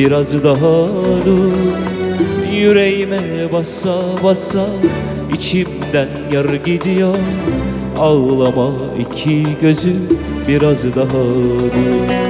biraz daha dur. Yüreğime bassa bassa içimden yar gidiyor. Ağlama iki gözüm biraz daha dur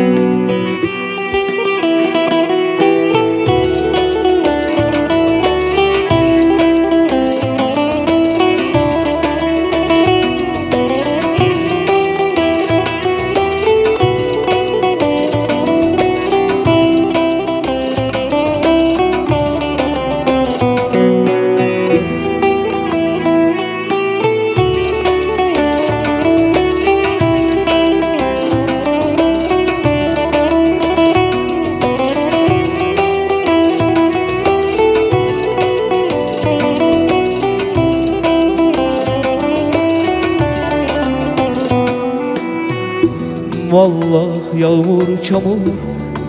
Vallah yağmur çamur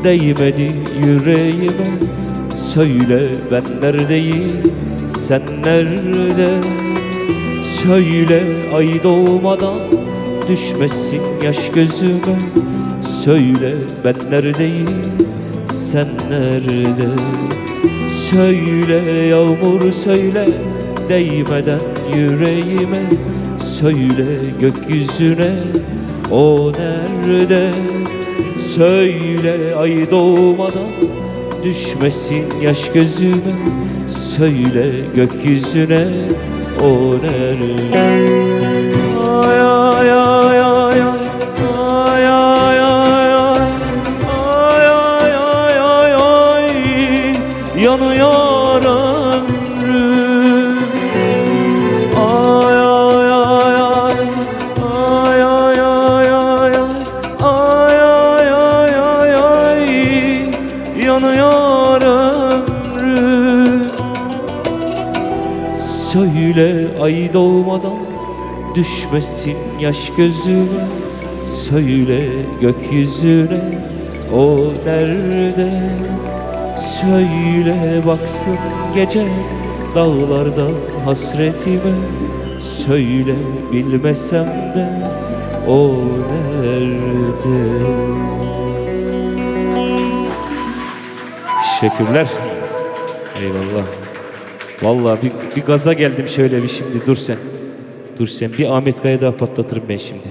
değmedi yüreğime. Söyle ben neredeyim sen nerede? Söyle ay doğmadan düşmesin yaş gözüme. Söyle ben neredeyim sen nerede? Söyle yağmur söyle değmeden yüreğime. Söyle gökyüzüne o nerede Söyle ay doğmadan düşmesin yaş gözüme. Söyle gökyüzüne o nerede Ay ay ay Söyle ay doğmadan düşmesin yaş gözüme Söyle gökyüzüne o nerede Söyle baksın gece dağlarda hasretime Söyle bilmesem de o nerede Teşekkürler. Eyvallah. Vallahi bir, bir gaza geldim şöyle bir şimdi dur sen. Dur sen bir Ahmet Kaya daha patlatırım ben şimdi.